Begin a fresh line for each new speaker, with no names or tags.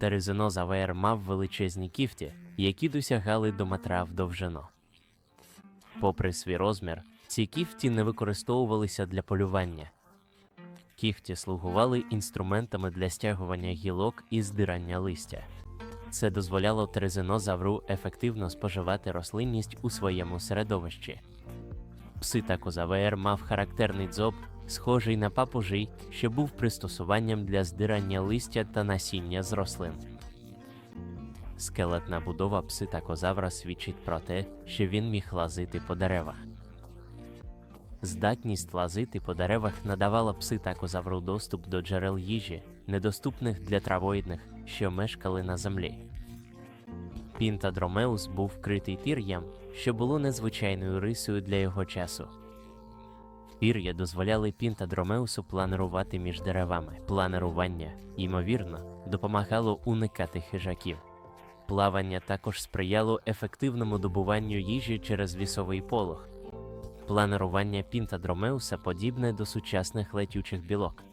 Терезинозавр мав величезні кіфті, які досягали до метра в. Попри свій розмір, ці кіфті не використовувалися для полювання. Кіхті слугували інструментами для стягування гілок і здирання листя. Це дозволяло терезинозавру ефективно споживати рослинність у своєму середовищі. Пситакозавр мав характерний дзоб, схожий на папужий, що був пристосуванням для здирання листя та насіння з рослин. Скелетна будова пситакозавра свідчить про те, що він міг лазити по деревах. Здатність лазити по деревах надавала пситакозавру доступ до джерел їжі, недоступних для травоїдних, що мешкали на землі. Пінтадромеус був вкритий пір'ям, що було незвичайною рисою для його часу. Пір'я дозволяли пінтадромеусу планирувати між деревами. Планирування, ймовірно, допомагало уникати хижаків. Плавання також сприяло ефективному добуванню їжі через лісовий полог. Планирування пінтадромеуса подібне до сучасних летючих білок.